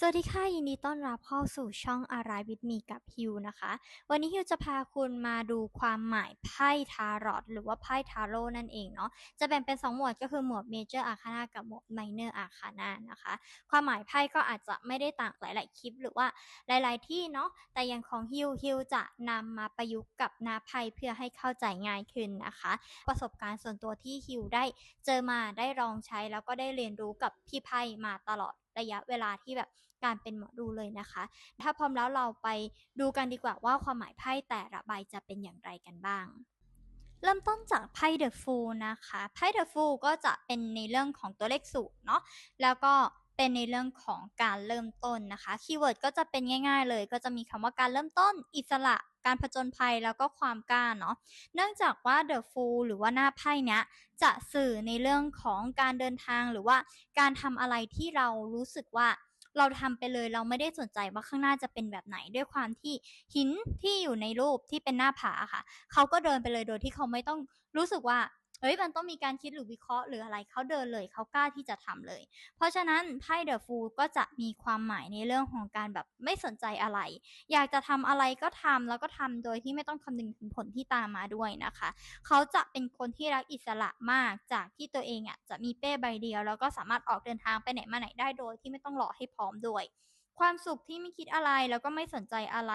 สวัสดีค่ะ ยินดีต้อนรับเข้าสู่ช่องอะไรวิทมีกับฮิวนะคะ วันนี้ฮิวจะพาคุณมาดูความหมายไพ่ทารอตหรือว่าไพ่ทาโร่นั่นเองเนาะจะแบ่งเป็น 2 หมวดก็คือหมวดเมเจอร์อาคานากับหมวดไมเนอร์อาคานานะคะ ความหมายไพ่ก็อาจจะไม่ได้ต่างหลาย ๆ คลิป หรือว่าหลาย ๆ ที่เนาะแต่อย่างของฮิวฮิวจะนำมาประยุกต์กับนาไพ่เพื่อให้เข้าใจง่ายขึ้นนะคะ ประสบการณ์ส่วนตัวที่ฮิวได้เจอมาได้ลองใช้แล้วก็ได้เรียนรู้กับพี่ไพ่มาตลอดระยะเวลาที่แบบ การเป็นหมอดูเลยนะคะ ถ้าพร้อมแล้วเราไปดูกันดีกว่าว่าความหมายไพ่แต่ละใบจะเป็นอย่างไรกันบ้างเริ่มต้นจากไพ่เดอะฟูลนะคะไพ่เดอะฟูลก็จะเป็นในเรื่องของตัวเลขสูตรเนาะแล้วก็เป็นในเรื่องของการเริ่มต้นนะคะคีย์เวิร์ดก็จะเป็นง่าย ๆ เลย ก็จะมีคำว่าการเริ่มต้นอิสระการผจญภัยแล้วก็ความกล้าเนาะ เนื่องจากว่าเดอะฟูลหรือว่าหน้าไพ่เนี้ยจะสื่อในเรื่องของการเดินทางหรือว่าการทำอะไรที่เรารู้สึกว่า เราทำไปเลยเราไม่ได้สนใจว่าข้างหน้าจะเป็นแบบไหนด้วยความที่หินที่อยู่ในรูปที่เป็นหน้าผาค่ะ เขาก็เดินไปเลยโดยที่เขาไม่ต้องรู้สึกว่า เฮ้ยมันต้องมีการคิดหรือวิเคราะห์หรืออะไรเขาเดินเลยเขากล้าที่จะทำเลย เพราะฉะนั้นไพ่เดอะฟูลก็จะมีความหมายในเรื่องของการแบบไม่สนใจอะไร อยากจะทำอะไรก็ทำแล้วก็ทำโดยที่ไม่ต้องคำนึงถึงผลที่ตามมาด้วยนะคะ เขาจะเป็นคนที่รักอิสระมากจากที่ตัวเองอะจะมีเป้ใบเดียว แล้วก็สามารถออกเดินทางไปไหนมาไหนได้โดยที่ไม่ต้องรอให้พร้อมด้วย ความสุขที่ไม่คิดอะไรแล้วก็ไม่สนใจอะไร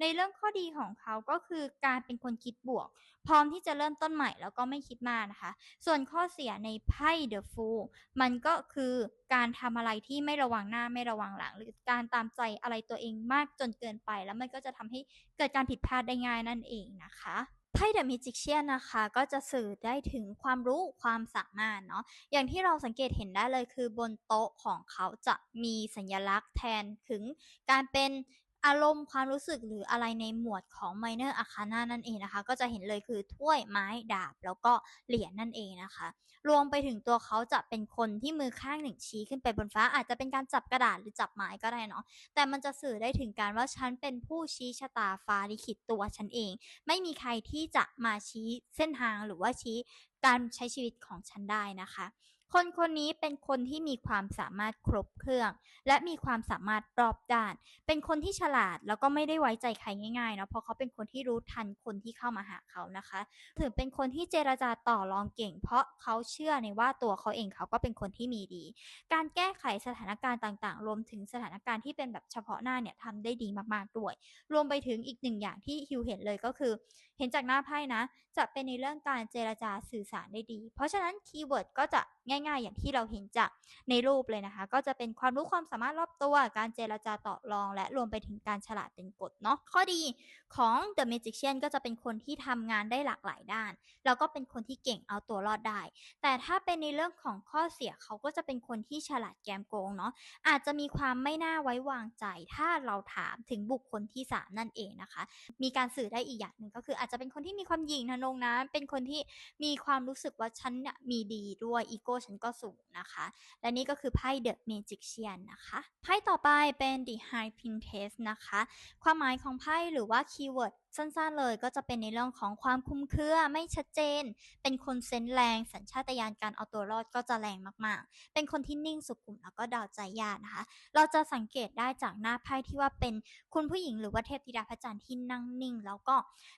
ในเรื่องข้อดีของเขาก็คือการเป็นคนคิดบวก พร้อมที่จะเริ่มต้นใหม่แล้วก็ไม่คิดมากนะคะ ส่วนข้อเสียในไพ่ The Fool มันก็คือการทำอะไรที่ไม่ระวังหน้าไม่ระวังหลัง หรือการตามใจอะไรตัวเองมากจนเกินไป แล้วมันก็จะทำให้เกิดการผิดพลาดได้ง่ายนั่นเองนะคะ พ่เดอะมิจิเชียนนะคะ ก็จะสื่อได้ถึงความรู้ความสามารถเนาะอย่างที่เราสังเกตเห็นได้เลยคือบนโต๊ะของเขาจะมีสัญลักษณ์แทนถึงการเป็น อารมณ์ความรู้สึกหรืออะไรในหมวดของ minor arcana นั่นเองนะคะ ก็จะเห็นเลยคือถ้วยไม้ดาบแล้วก็เหรียญนั่นเองนะคะ รวมไปถึงตัวเขาจะเป็นคนที่มือข้างหนึ่งชี้ขึ้นไปบนฟ้า อาจจะเป็นการจับกระดาษหรือจับไม้ก็ได้เนาะแต่มันจะสื่อได้ถึงการว่าฉันเป็นผู้ชี้ชะตาฟ้าลิขิตตัวฉันเอง ไม่มีใครที่จะมาชี้เส้นทางหรือว่าชี้การใช้ชีวิตของฉันได้นะคะ คนคนนี้เป็นคนที่มีความสามารถครบเครื่อง และมีความสามารถรอบด้าน เป็นคนที่ฉลาดแล้วก็ไม่ได้ไว้ใจใครง่ายๆเนาะเพราะเขาเป็นคนที่รู้ทันคนที่เข้ามาหาเขานะคะถือเป็นคนที่เจรจาต่อรองเก่ง เพราะเขาเชื่อในว่าตัวเขาเองเขาก็เป็นคนที่มีดี การแก้ไขสถานการณ์ต่างๆ รวมถึงสถานการณ์ที่เป็นแบบเฉพาะหน้าเนี่ยทำได้ดีมากๆด้วย รวมไปถึงอีกหนึ่งอย่างที่ฮิวเห็นเลยก็คือ เห็นจากหน้าไพ่นะ จะเป็นในเรื่องการเจรจาสื่อสารได้ดี เพราะฉะนั้นคีย์เวิร์ดก็จะง่าย ๆ อย่างที่เราเห็นจากในรูปเลยนะคะ ก็จะเป็นความรู้ความสามารถรอบตัว การเจรจาต่อรอง และรวมไปถึงการฉลาดเป็นกฎเนาะข้อดีของ The Magician ก็จะเป็นคนที่ทำงานได้หลากหลายด้าน แล้วก็เป็นคนที่เก่งเอาตัวรอดได้ แต่ถ้าเป็นในเรื่องของข้อเสียเขาก็จะเป็นคนที่ฉลาดแกมโกงเนาะอาจจะมีความไม่น่าไว้วางใจ ถ้าเราถามถึงบุคคลที่ 3 นั่นเองนะคะ มีการสื่อได้อีกอย่างหนึ่งก็คืออาจจะเป็นคนที่มีความหยิ่งทะนงนะเป็นคนที่มีความรู้สึกว่าฉันเนี่ยมีดีด้วยอีโก้ฉันก็สูงนะคะ และนี่ก็คือไพ่ The Magician นะคะไพ่ต่อไปเป็น The High Princess นะคะ ความหมายของไพ่หรือว่าคีย์เวิร์ด สั้นๆเลยก็จะเป็นในเรื่องของความคุ้มเครือไม่ชัดเจน เป็นคนเซนแรง สัญชาตญาณการเอาตัวรอดก็จะแรงมากๆ เป็นคนที่นิ่งสุขุมแล้วก็ดาวใจยากนะคะ เราจะสังเกตได้จากหน้าไพ่ที่ว่าเป็นคุณผู้หญิงหรือว่าเทพธิดาพระจันทร์ที่นั่งนิ่ง แล้วก็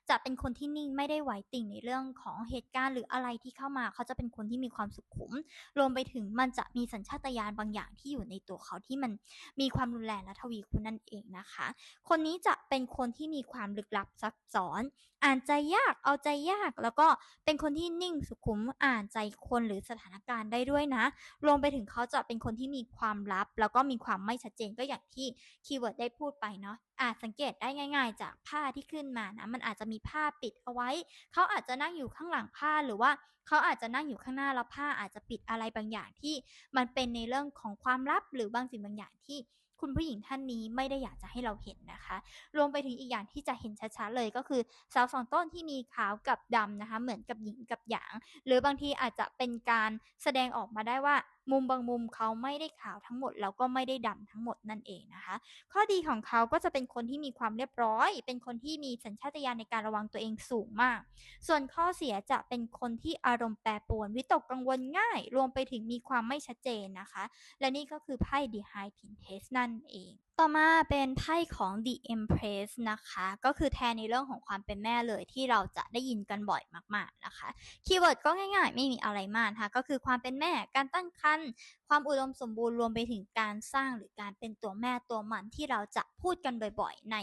จะเป็นคนที่นิ่งไม่ได้ไหวติ่งในเรื่องของเหตุการณ์หรืออะไรที่เข้ามาเขาจะเป็นคนที่มีความสุขุม รวมไปถึงมันจะมีสัญชาตญาณบางอย่างที่อยู่ในตัวเขาที่มันมีความรุนแรงและทวีคูณนั่นเองนะคะ คนนี้จะเป็นคนที่มีความลึกลับซับซ้อน อ่านใจยากเอาใจยาก แล้วก็เป็นคนที่นิ่งสุขุมอ่านใจคนหรือสถานการณ์ได้ด้วยนะรวมไปถึงเขาจะเป็นคนที่มีความลับ แล้วก็มีความไม่ชัดเจนก็อย่างที่คีย์เวิร์ดได้พูดไปเนาะอาจสังเกตได้ง่าย ๆ จากผ้าที่ขึ้นมานะมันอาจจะมีผ้าปิดเอาไว้ เขาอาจจะนั่งอยู่ข้างหลังผ้าหรือว่าเขาอาจจะนั่งอยู่ข้างหน้าแล้วผ้าอาจจะปิดอะไรบางอย่างที่ มันเป็นในเรื่องของความลับหรือบางสิ่งบางอย่างที่ คุณผู้หญิงท่านนี้ไม่ได้อยากจะให้เราเห็นนะคะ รวมไปถึงอีกอย่างที่จะเห็นชัดๆเลยก็คือสาวสองต้นที่มีขาวกับดำนะคะ เหมือนกับหญิงกับหยาง หรือบางทีอาจจะเป็นการแสดงออกมาได้ว่ามุมบางมุมเขาไม่ได้ขาวทั้งหมดแล้วก็ไม่ได้ดำทั้งหมดนั่นเองนะคะ ข้อดีของเขาก็จะเป็นคนที่มีความเรียบร้อย เป็นคนที่มีสัญชาตญาณในการระวังตัวเองสูงมาก ส่วนข้อเสียจะเป็นคนที่อารมณ์แปรปรวน วิตกกังวลง่าย รวมไปถึงมีความไม่ชัดเจนนะคะ และนี่ก็คือไพ่ The High Priestess นั่นเอง ต่อมาเป็นไพ่ของ The Empress นะคะ ก็คือแทนในเรื่องของความเป็นแม่เลยที่เราจะได้ยินกันบ่อยมากๆนะคะ คีย์เวิร์ดก็ง่ายๆ ไม่มีอะไรมากนะคะก็คือความเป็นแม่การตั้งครรภ์ความอุดมสมบูรณ์รวมไปถึงการสร้างหรือการเป็นตัวแม่ตัวมันที่เราจะพูดกันบ่อยๆ ใน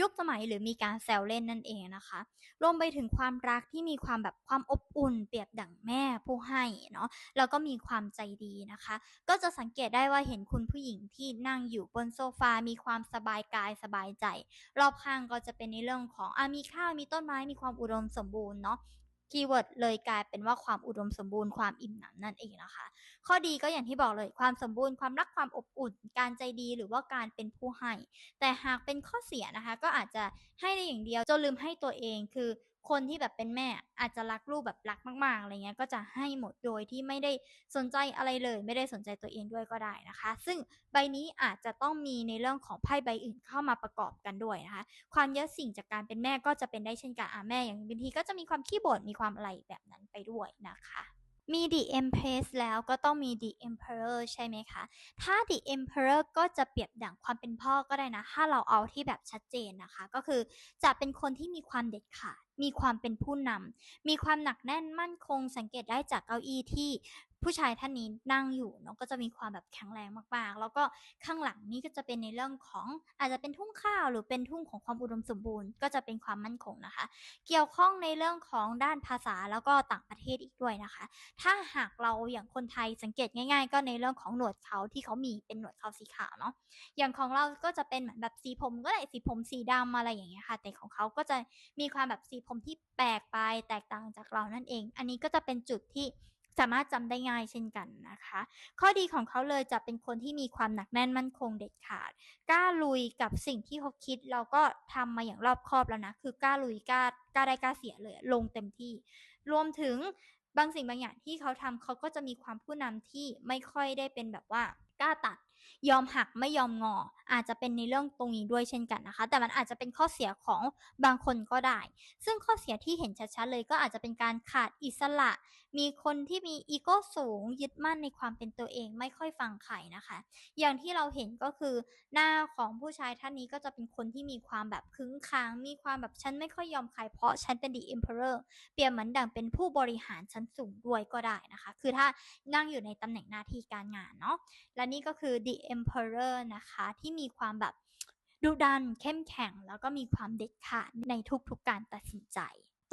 ยุคสมัยหรือมีการแซวเล่นนั่นเองนะคะ รวมไปถึงความรักที่มีความแบบความอบอุ่น เปรียบดั่งแม่ผู้ให้เนาะแล้วก็มีความใจดีนะคะ ก็จะสังเกตได้ว่าเห็นคุณผู้หญิงที่นั่งอยู่บนโซฟามีความสบายกายสบายใจ รอบข้างก็จะเป็นในเรื่องของอามีข้าวมีต้นไม้มีความอุดมสมบูรณ์เนาะคีย์เวิร์ดเลยกลายเป็นว่าความอุดมสมบูรณ์ความอิ่มหนำนั่นเองนะคะ ข้อดีก็อย่างที่บอกเลยความสมบูรณ์ความรักความอบอุ่น การใจดีหรือว่าการเป็นผู้ให้ แต่หากเป็นข้อเสียนะคะ ก็อาจจะให้ได้อย่างเดียวจนลืมให้ตัวเองคือ คนที่แบบเป็นแม่อาจจะรักลูกแบบรักมากๆอะไรเงี้ยก็จะให้หมดโดยที่ไม่ได้สนใจอะไรเลย ไม่ได้สนใจตัวเองด้วยก็ได้นะคะ ซึ่งใบนี้อาจจะต้องมีในเรื่องของไพ่ใบอื่นเข้ามาประกอบกันด้วยนะคะ ความเยอะสิ่งจากการเป็นแม่ก็จะเป็นได้เช่นกันอ่าแม่ อย่างบางทีก็จะมีความขี้บ่นมีความอะไรแบบนั้นไปด้วยนะคะมี The Empress แล้วก็ต้องมี The Emperor ใช่ไหมคะ ถ้า The Emperor ก็จะเปรียบดั่งความเป็นพ่อก็ได้นะ ถ้าเราเอาที่แบบชัดเจนนะคะ ก็คือจะเป็นคนที่มีความเด็ดขาด มีความเป็นผู้นำมีความหนักแน่นมั่นคง สังเกตได้จากเก้าอี้ที่ผู้ชายท่านนี้นั่งอยู่เนาะก็จะมีความแบบแข็งแรงมากๆ แล้วก็ข้างหลังนี่ก็จะเป็นในเรื่องของอาจจะเป็นทุ่งข้าวหรือเป็นทุ่งของความอุดมสมบูรณ์ ก็จะเป็นความมั่นคงนะคะ เกี่ยวข้องในเรื่องของด้านภาษาแล้วก็ต่างประเทศอีกด้วยนะคะ ถ้าหากเราอย่างคนไทยสังเกตง่าย ๆ ก็ในเรื่องของหนวดเขาที่เขามีเป็นหนวดเขาสีขาวเนาะอย่างของเราก็จะเป็นเหมือนแบบสีผมก็ได้สีผมสีดำอะไรอย่างเงี้ยค่ะ แต่ของเขาก็จะมีความแบบสีผมที่แปลกไปแตกต่างจากเรานั่นเอง อันนี้ก็จะเป็นจุดที่สามารถจำได้ง่ายเช่นกันนะคะ ข้อดีของเขาเลยจะเป็นคนที่มีความหนักแน่นมั่นคงเด็ดขาด กล้าลุยกับสิ่งที่เขาคิดแล้วก็ทำมาอย่างรอบคอบแล้วนะ คือกล้าลุยกล้ากล้าได้กล้าเสียเลย ลงเต็มที่ รวมถึงบางสิ่งบางอย่างที่เขาทำเขาก็จะมีความผู้นำที่ไม่ค่อยได้เป็นแบบว่ากล้าตัด ยอมหักไม่ยอมงอ อาจจะเป็นในเรื่องตรงนี้ด้วยเช่นกันนะคะ แต่มันอาจจะเป็นข้อเสียของบางคนก็ได้ ซึ่งข้อเสียที่เห็นชัดๆเลยก็อาจจะเป็นการขาดอิสระ มีคนที่มีอีโก้สูงยึดมั่นในความเป็นตัวเองไม่ค่อยฟังใครนะคะ อย่างที่เราเห็นก็คือหน้าของผู้ชายท่านนี้ก็จะเป็นคนที่มีความแบบขึงขังมีความแบบฉันไม่ค่อยยอมใครเพราะฉันเป็น The Emperor เปรียบเหมือนดั่งเป็นผู้บริหารชั้นสูงด้วยก็ได้นะคะ คือถ้านั่งอยู่ในตำแหน่งหน้าที่การงานเนาะและนี่ก็คือ The Emperor นะคะ ที่มีความแบบดุดันเข้มแข็ง แล้วก็มีความเด็ดขาดในทุกๆการตัดสินใจ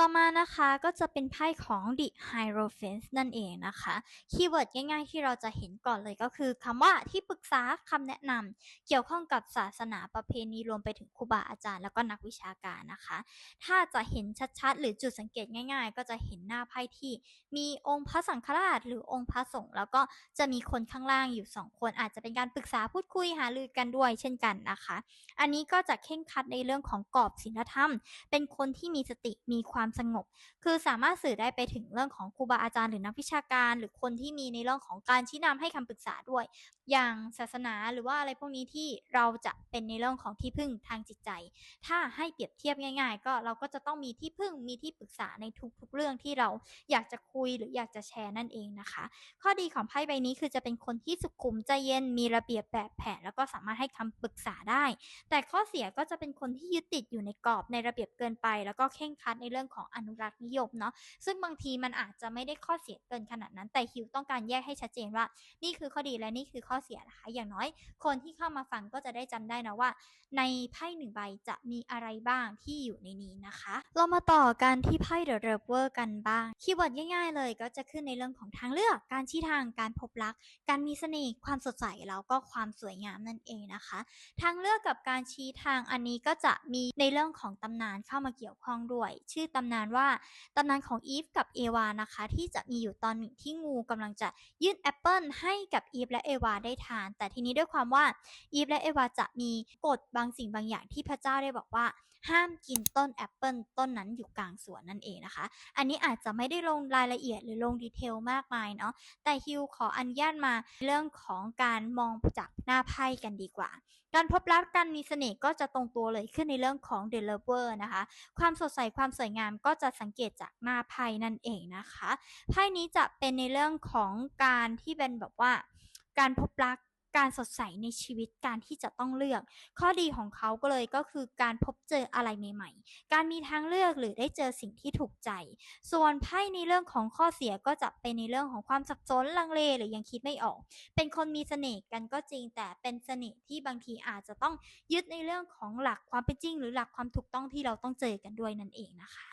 ต่อมานะคะก็จะเป็นไพ่ของ The Hierophant นั่นเองนะคะ คีย์เวิร์ดง่ายๆที่เราจะเห็นก่อนเลยก็คือคำว่าที่ปรึกษาคำแนะนำเกี่ยวข้องกับศาสนาประเพณีรวมไปถึงครูบาอาจารย์แล้วก็นักวิชาการนะคะ ถ้าจะเห็นชัดๆ หรือจุดสังเกตง่าย ๆ ก็จะเห็นหน้าไพ่ที่ มีองค์พระสังฆราช หรือองค์พระสงฆ์แล้วก็จะมีคนข้างล่างอยู่2คนอาจจะเป็นการปรึกษาพูดคุยหารือกันด้วยเช่นกันนะคะ อันนี้ก็จะเคร่งคัดในเรื่องของกรอบศีลธรรม เป็นคนที่มีสติมีความสงบ คือสามารถสื่อได้ไปถึงเรื่องของครูบาอาจารย์หรือนักวิชาการ หรือคนที่มีในเรื่องของการชี้นำให้คำปรึกษาด้วย อย่างศาสนาหรือว่าอะไรพวกนี้ที่เราจะเป็นในเรื่องของที่พึ่งทางจิตใจ ถ้าให้เปรียบเทียบง่าย ๆ ก็เราก็จะต้องมีที่พึ่งมีที่ปรึกษาในทุกๆเรื่องที่เราอยากจะคุยหรืออยากจะแชร์นั่นเองนะคะ ข้อดีของไพ่ใบนี้คือจะเป็นคนที่สุขุมใจเย็นมีระเบียบแบบแผน แล้วก็สามารถให้คำปรึกษาได้ แต่ข้อเสียก็จะเป็นคนที่ยึดติดอยู่ในกรอบในระเบียบเกินไป แล้วก็เคร่งคัดในเรื่องของอนุรักษ์นิยมเนาะซึ่งบางทีมันอาจจะไม่ได้ข้อเสียเกินขนาดนั้น แต่ Hiew ต้องการแยกให้ชัดเจนว่า นี่คือข้อดีและนี่คือข้อเสียนะคะ อย่างน้อย คนที่เข้ามาฟังก็จะได้จำได้นะว่า ในไพ่หนึ่งใบจะมีอะไรบ้างที่อยู่ในนี้นะคะ เรามาต่อกันที่ไพ่ The Lover กันบ้างคีย์เวิร์ดง่ายๆ เลยก็จะขึ้นในเรื่องของทางเลือก การชี้ทางการพบรัก การมีเสน่ห์ความสดใสแล้วก็ความสวยงามนั่นเองนะคะ ทางเลือกกับการชี้ทางอันนี้ก็จะมีในเรื่องของตำนานเข้ามาเกี่ยวข้องด้วย ชื่อตำนานว่าตำนานของอีฟกับเอวานะคะ ที่จะมีอยู่ตอนหนึ่งที่งูกำลังจะยื่นแอปเปิลให้กับอีฟและเอวาไได้ทาน แต่ทีนี้ด้วยความว่าอีฟและเอวาจะมีกฎบางสิ่งบางอย่างที่พระเจ้าได้บอกว่า ห้ามกินต้นแอปเปิลต้นนั้นอยู่กลางสวนนั่นเองนะคะ อันนี้อาจจะไม่ได้ลงรายละเอียดหรือลงดีเทลมากมายเนาะแต่ฮิวขออนุญาตมาเรื่องของการมองจากหน้าไพ่กันดีกว่า การพบรักกันมีเสน่ห์ก็จะตรงตัวเลยขึ้นในเรื่องของ The Lover นะคะ ความสดใสความสวยงามก็จะสังเกตจากหน้าไพ่นั่นเองนะคะไพ่นี้จะเป็นในเรื่องของการที่เป็นแบบว่า การพบรักการสดใสในชีวิตการที่จะต้องเลือก ข้อดีของเขาก็เลยก็คือการพบเจออะไรใหม่ ๆ การมีทางเลือกหรือได้เจอสิ่งที่ถูกใจ ส่วนไพ่ในเรื่องของข้อเสียก็จะเป็นในเรื่องของความสับสนลังเลหรือยังคิดไม่ออก เป็นคนมีเสน่ห์กันก็จริง แต่เป็นเสน่ห์ที่บางทีอาจจะต้องยึดในเรื่องของหลักความเป็นจริง หรือหลักความถูกต้องที่เราต้องเจอกันด้วยนั่นเองนะคะ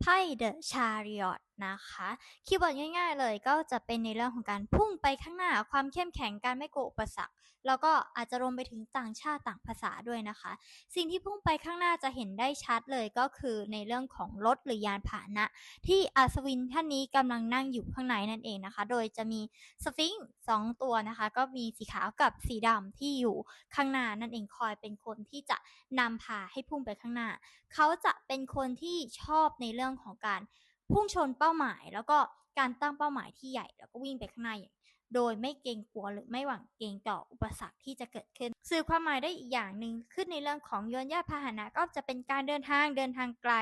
ไพ่ The Chariot นะคะ คีย์เวิร์ดง่ายๆเลยก็จะเป็นในเรื่องของการพุ่งไปข้างหน้า ความเข้มแข็งการไม่กลัวอุปสรรค แล้วก็อาจจะรวมไปถึงต่างชาติต่างภาษาด้วยนะคะ สิ่งที่พุ่งไปข้างหน้าจะเห็นได้ชัดเลยก็คือในเรื่องของรถหรือยานพาหนะ ที่อัศวินท่านนี้กำลังนั่งอยู่ข้างในนั่นเองนะคะ โดยจะมีสฟิงค์สองตัวนะคะ ก็มีสีขาวกับสีดำที่อยู่ข้างหน้านั่นเองคอยเป็นคนที่จะนำพาให้พุ่งไปข้างหน้า เขาจะเป็นคนที่ชอบในเรื่องของการ พุ่งชนเป้าหมาย แล้วก็การตั้งเป้าหมายที่ใหญ่ แล้วก็วิ่งไปข้างหน้าอย่าง โดยไม่เกรงกลัวหรือไม่หวังเกรงต่ออุปสรรคที่จะเกิดขึ้น สื่อความหมายได้อีกอย่างหนึ่งขึ้นในเรื่องของยนต์ยาพาหนะก็จะเป็นการเดินทางเดินทางไกล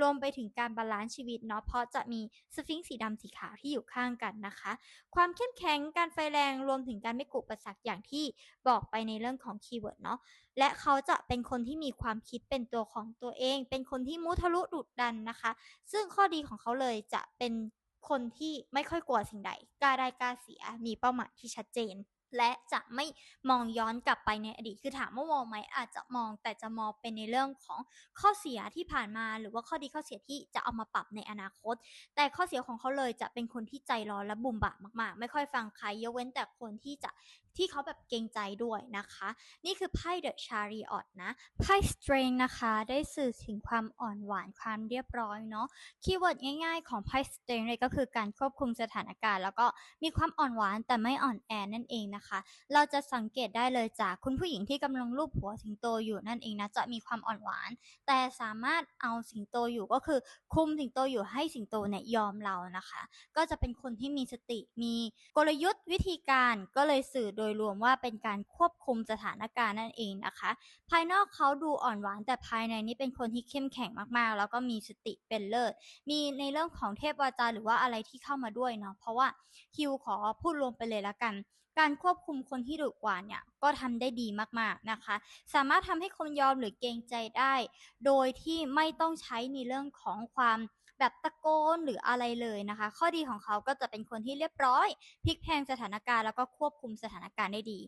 รวมไปถึงการบาลานซ์ชีวิตเนาะเพราะจะมีสฟิงค์สีดำสีขาวที่อยู่ข้างกันนะคะ ความเข้มแข็งการไฟแรงรวมถึงการไม่กลัวอุปสรรคอย่างที่บอกไปในเรื่องของคีย์เวิร์ดเนาะและเขาจะเป็นคนที่มีความคิดเป็นตัวของตัวเอง เป็นคนที่มุทะลุดุดันนะคะ ซึ่งข้อดีของเขาเลยจะเป็น คนที่ไม่ค่อยกลัวสิ่งใดกล้าได้กล้าเสีย มีเป้าหมายที่ชัดเจน และจะไม่มองย้อนกลับไปในอดีตคือถามว่ามองไหมอาจจะมองแต่จะมองเป็นในเรื่องของข้อเสียที่ผ่านมาหรือว่าข้อดีข้อเสียที่จะเอามาปรับในอนาคต แต่ข้อเสียของเขาเลยจะเป็นคนที่ใจร้อนและบุ่มบามมากๆ ไม่ค่อยฟังใครยกเว้นแต่คนที่จะ ที่เขาแบบเกรงใจด้วยนะคะ นี่คือไพ่ The Chariot นะ ไพ่ Strength นะคะ ได้สื่อถึงความอ่อนหวานความเรียบร้อยเนาะ คีย์เวิร์ดง่ายๆของไพ่ Strength เลยก็คือการควบคุมสถานการณ์ แล้วก็มีความอ่อนหวานแต่ไม่อ่อนแอนั่นเองนะคะ เราจะสังเกตได้เลยจากคุณผู้หญิงที่กำลังลูบหัวสิงโตอยู่นั่นเองนะจะมีความอ่อนหวาน แต่สามารถเอาสิงโตอยู่ก็คือคุมสิงโตอยู่ให้สิงโตเนี่ยยอมเรานะคะ ก็จะเป็นคนที่มีสติมีกลยุทธ์วิธีการก็เลยสื่อโดยยรวมว่าเป็นการควบคุมสถานการณ์นั่นเองนะคะ ภายนอกเขาดูอ่อนหวานแต่ภายในนี่เป็นคนที่เข้มแข็งมากๆ แล้วก็มีสติเป็นเลิศ มีในเรื่องของเทพวาจาหรือว่าอะไรที่เข้ามาด้วยเนาะเพราะว่าฮิวขอพูดรวมไปเลยละกัน การควบคุมคนที่ดุกว่าเนี่ยก็ทำได้ดีมากๆนะคะ สามารถทำให้คนยอมหรือเกรงใจได้ โดยที่ไม่ต้องใช้ในเรื่องของความ แบบตะโกนหรืออะไรเลยนะคะ ข้อดีของเขาก็จะเป็นคนที่เรียบร้อยพลิกแพงสถานการณ์แล้วก็ควบคุมสถานการณ์ได้ดี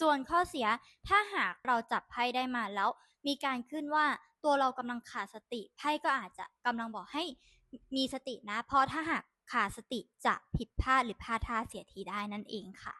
ส่วนข้อเสียถ้าหากเราจับไพ่ได้มาแล้ว มีการขึ้นว่าตัวเรากำลังขาดสติไพ่ก็อาจจะกำลังบอกให้มีสตินะ เพราะถ้าหากขาดสติจะผิดพลาดหรือพลาดท่าเสียทีได้นั่นเองค่ะ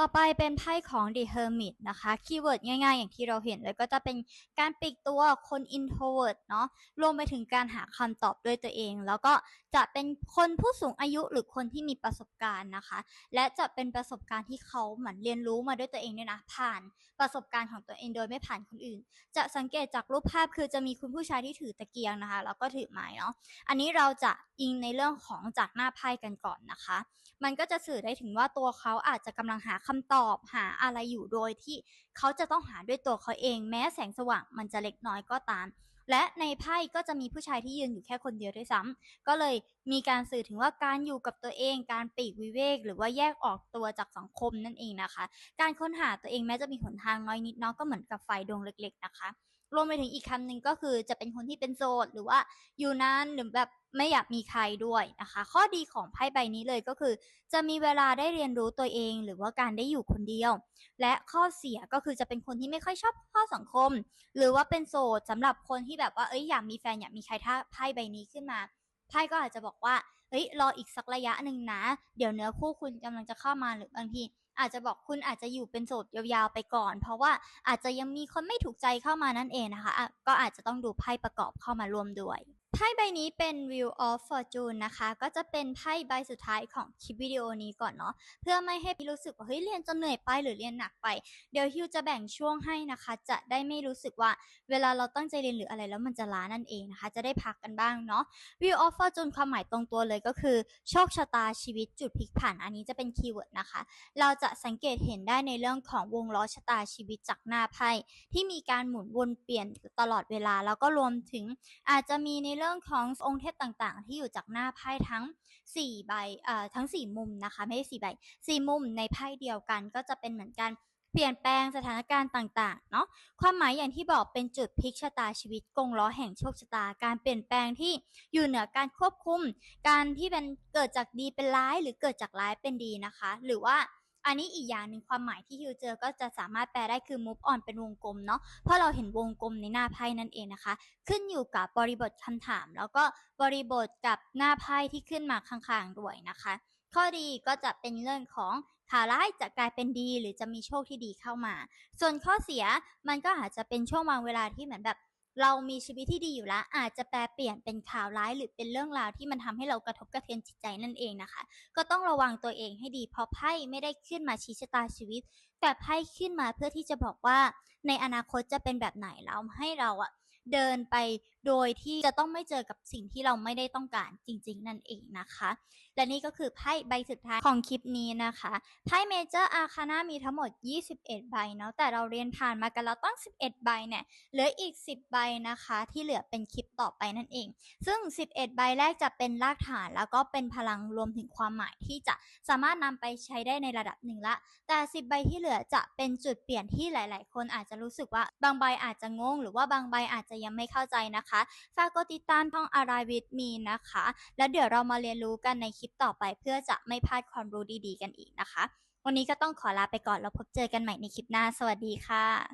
ต่อไปเป็นไพ่ของ The Hermit นะคะ คีย์เวิร์ดง่ายๆ อย่างที่เราเห็นเลยก็จะเป็นการปิดตัวคน introvert เนาะ รวมไปถึงการหาคำตอบด้วยตัวเอง แล้วก็จะเป็นคนผู้สูงอายุหรือคนที่มีประสบการณ์นะคะ และจะเป็นประสบการณ์ที่เขาเหมือนเรียนรู้มาด้วยตัวเองด้วยนะผ่านประสบการณ์ของตัวเองโดยไม่ผ่านคนอื่น จะสังเกตจากรูปภาพคือจะมีคุณผู้ชายที่ถือตะเกียงนะคะแล้วก็ถือไม้เนาะอันนี้เราจะอิงในเรื่องของจากหน้าไพ่กันก่อนนะคะ มันก็จะสื่อได้ถึงว่าตัวเขาอาจจะกำลังหาคำตอบหาอะไรอยู่โดยที่เขาจะต้องหาด้วยตัวเขาเอง แม้แสงสว่างมันจะเล็กน้อยก็ตาม และในไพ่ก็จะมีผู้ชายที่ยืนอยู่แค่คนเดียวด้วยซ้ำก็เลยมีการสื่อถึงว่าการอยู่กับตัวเอง การปีกวิเวก หรือว่าแยกออกตัวจากสังคมนั่นเองนะคะ การค้นหาตัวเองแม้จะมีหนทางน้อยนิดน้องก็เหมือนกับไฟดวงเล็ก ๆ นะคะ รวมไปถึงอีกคำหนึ่งก็คือจะเป็นคนที่เป็นโสดหรือว่าอยู่นานหรือแบบไม่อยากมีใครด้วยนะคะ ข้อดีของไพ่ใบนี้เลยก็คือ จะมีเวลาได้เรียนรู้ตัวเอง หรือว่าการได้อยู่คนเดียว และข้อเสียก็คือจะเป็นคนที่ไม่ค่อยชอบเข้าสังคม หรือว่าเป็นโสดสำหรับคนที่แบบว่าเอ้ยอยากมีแฟนอยากมีใครถ้าไพ่ใบนี้ขึ้นมาไพ่ก็อาจจะบอกว่าเฮ้ยรออีกสักระยะหนึ่งนะ เดี๋ยวเนื้อคู่คุณกำลังจะเข้ามาหรือบางที อาจจะบอกคุณอาจจะอยู่เป็นโสดยาวๆไปก่อน เพราะว่าอาจจะยังมีคนไม่ถูกใจเข้ามานั่นเองนะคะอะก็อาจจะต้องดูไพ่ประกอบเข้ามารวมด้วย ไพ่ใบนี้เป็น Wheel of Fortune นะคะ ก็จะเป็นไพ่ใบสุดท้ายของคลิปวิดีโอนี้ก่อนเนาะเพื่อไม่ให้รู้สึกว่าเฮ้ยเรียนจนเหนื่อยไปหรือเรียนหนักไป เดี๋ยวฮิวจะแบ่งช่วงให้นะคะ จะได้ไม่รู้สึกว่าเวลาเราตั้งใจเรียนหรืออะไรแล้วมันจะล้านั่นเองนะคะ จะได้พักกันบ้างเนาะ Wheel of Fortune ความหมายตรงตัวเลยก็คือ โชคชะตาชีวิตจุดพลิกผันอันนี้จะเป็นคีย์เวิร์ดนะคะ เราจะสังเกตเห็นได้ในเรื่องของวงล้อชะตาชีวิตจากหน้าไพ่ที่มีการหมุนวนเปลี่ยนตลอดเวลาแล้วก็รวมถึงอาจจะมีในเรื่องขององค์เทพต่างๆ ที่อยู่จากหน้าไพ่ทั้ง4ใบเอ่อทั้ง 4 มุมนะคะไม่ใช่4ใบ4มุมในไพ่เดียวกันก็จะเป็นเหมือนกันเปลี่ยนแปลงสถานการณ์ต่างๆ เนาะความหมายอย่างที่บอกเป็นจุดพลิกชะตาชีวิตกงล้อแห่งโชคชะตา การเปลี่ยนแปลงที่อยู่เหนือการควบคุม การที่เป็นเกิดจากดีเป็นร้ายหรือเกิดจากร้ายเป็นดีนะคะ หรือว่า อันนี้อีกอย่างหนึ่งความหมายที่ฮิวเจอก็จะสามารถแปลได้คือ move on เป็นวงกลมเนาะเพราะเราเห็นวงกลมในหน้าไพ่นั่นเองนะคะ ขึ้นอยู่กับบริบทคำถาม แล้วก็บริบทกับหน้าไพ่ที่ขึ้นมาข้างๆด้วยนะคะ ข้อดีก็จะเป็นเรื่องของข่าวร้ายจะกลายเป็นดี หรือจะมีโชคที่ดีเข้ามา ส่วนข้อเสียมันก็อาจจะเป็นช่วงบางเวลาที่เหมือนแบบ เรามีชีวิตที่ดีอยู่แล้ว อาจจะแปลเปลี่ยนเป็นข่าวร้ายหรือเป็นเรื่องราวที่มันทำให้เรากระทบกระเทือนจิตใจนั่นเองนะคะ ก็ต้องระวังตัวเองให้ดีเพราะไพ่ไม่ได้ขึ้นมาชี้ชะตาชีวิต แต่ไพ่ขึ้นมาเพื่อที่จะบอกว่าในอนาคตจะเป็นแบบไหนแล้วให้เราอะเดินไปโดยที่จะต้องไม่เจอกับสิ่งที่เราไม่ได้ต้องการจริง ๆ นั่นเองนะคะ และนี่ก็คือไพ่ใบสุดท้ายของคลิปนี้นะคะไพ่เมเจอร์อาคานามีทั้งหมด 21 ใบเนาะแต่เราเรียนผ่านมากันแล้วต้อง11 ใบเนี่ยเหลืออีก 10 ใบนะคะ ที่เหลือเป็นคลิปต่อไปนั่นเอง ซึ่ง 11 ใบแรกจะเป็นรากฐานแล้วก็เป็นพลังรวมถึงความหมายที่จะสามารถนำไปใช้ได้ในระดับหนึ่งละ แต่ 10 ใบที่เหลือจะเป็นจุดเปลี่ยนที่หลาย ๆ คนอาจจะรู้สึกว่าบางใบอาจจะงง หรือว่าบางใบอาจจะยังไม่เข้าใจนะคะฝากกดติดตามช่อง a r i with me นะคะ แล้วเดี๋ยวเรามาเรียนรู้กันในคลิปต่อไป เพื่อจะไม่พลาดความรู้ดีๆ กันอีกนะคะ วันนี้ก็ต้องขอลาไปก่อนแล้วพบเจอกันใหม่ในคลิปหน้า สวัสดีค่ะ